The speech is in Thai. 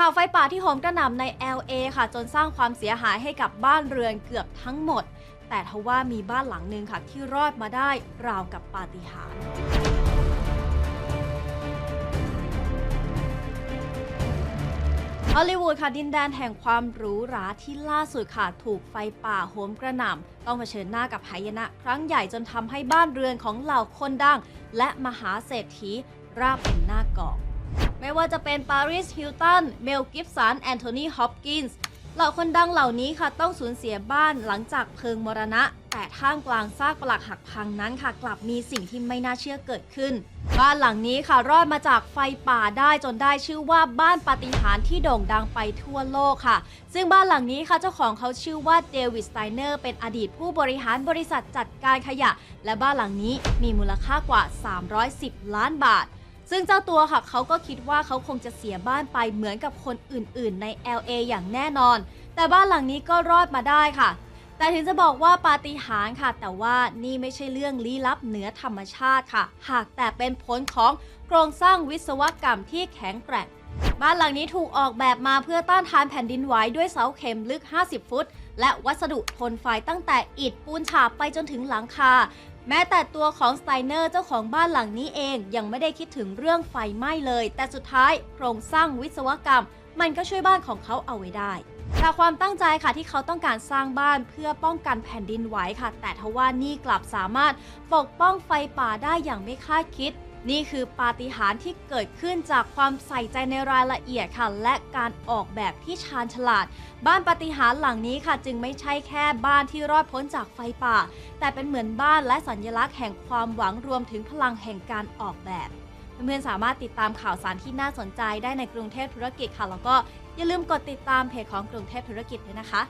ข่าวไฟป่าที่โหมกระหน่ำใน LA ค่ะ จนสร้างความเสียหายให้กับบ้านเรือนเกือบทั้งหมด แต่ทว่ามีบ้านหลังหนึ่งค่ะ ที่รอดมาได้ราวกับปาฏิหาริย์ฮอลลีวูดค่ะดินแดนแห่งความหรูหราที่ล่าสุดค่ะ ถูกไฟป่าโหมกระหน่ำ ต้องเผชิญหน้ากับหายนะ ครั้งใหญ่จนทำให้บ้านเรือนของเหล่าคนดัง และมหาเศรษฐีราบเป็นหน้ากอง ไม่ว่าจะเป็นปาริสฮิลตันเมลกิฟสันแอนโทนีฮอปกินส์เหล่าคนดังเหล่านี้ค่ะต้องสูญเสียบ้านหลังจากเพลิงมรณะ แต่ท่ามกลางซากปลักหักพังนั้นค่ะ กลับมีสิ่งที่ไม่น่าเชื่อเกิดขึ้น บ้านหลังนี้ค่ะรอดมาจากไฟป่าได้จนได้ชื่อว่าบ้านปาฏิหาริย์ที่โด่งดังไปทั่วโลกค่ะ ซึ่งบ้านหลังนี้ค่ะเจ้าของเขาชื่อว่าเดวิดสไตเนอร์เป็นอดีตผู้บริหารบริษัทจัดการขยะ และบ้านหลังนี้มีมูลค่ากว่า 310 ล้านบาท ซึ่งเจ้าตัวค่ะเขาก็คิดว่าเขาคงจะเสียบ้านไปเหมือนกับคนอื่นๆ ใน LA อย่างแน่นอน แต่บ้านหลังนี้ก็รอดมาได้ค่ะ แต่ถึงจะบอกว่าปาฏิหาริย์ค่ะ แต่ว่านี่ไม่ใช่เรื่องลี้ลับเหนือธรรมชาติค่ะ หากแต่เป็นผลของโครงสร้างวิศวกรรมที่แข็งแกร่งบ้านหลังนี้ถูกออกแบบมาเพื่อต้านทานแผ่นดินไหวด้วยเสาเข็มลึก 50 ฟุต และวัสดุทนไฟตั้งแต่อิฐปูนฉาบไปจนถึงหลังคา แม้แต่ตัวของสไตเนอร์เจ้าของบ้านหลังนี้เองยังไม่ได้คิดถึงเรื่องไฟไหม้เลย แต่สุดท้ายโครงสร้างวิศวกรรม มันก็ช่วยบ้านของเขาเอาไว้ได้แต่ความตั้งใจค่ะที่เขาต้องการสร้างบ้านเพื่อป้องกันแผ่นดินไหวค่ะ แต่ทว่านี่กลับสามารถปกป้องไฟป่าได้อย่างไม่คาดคิด นี่คือปาฏิหาริย์ที่เกิดขึ้นจากความใส่ใจในรายละเอียดค่ะ และการออกแบบที่ชาญฉลาด บ้านปาฏิหาริย์หลังนี้ค่ะ จึงไม่ใช่แค่บ้านที่รอดพ้นจากไฟป่า แต่เป็นเหมือนบ้านและสัญลักษณ์แห่งความหวังรวมถึงพลังแห่งการออกแบบเพื่อนๆสามารถติดตามข่าวสารที่น่าสนใจได้ในกรุงเทพธุรกิจค่ะแล้วก็อย่าลืมกดติดตามเพจของกรุงเทพธุรกิจด้วยนะคะ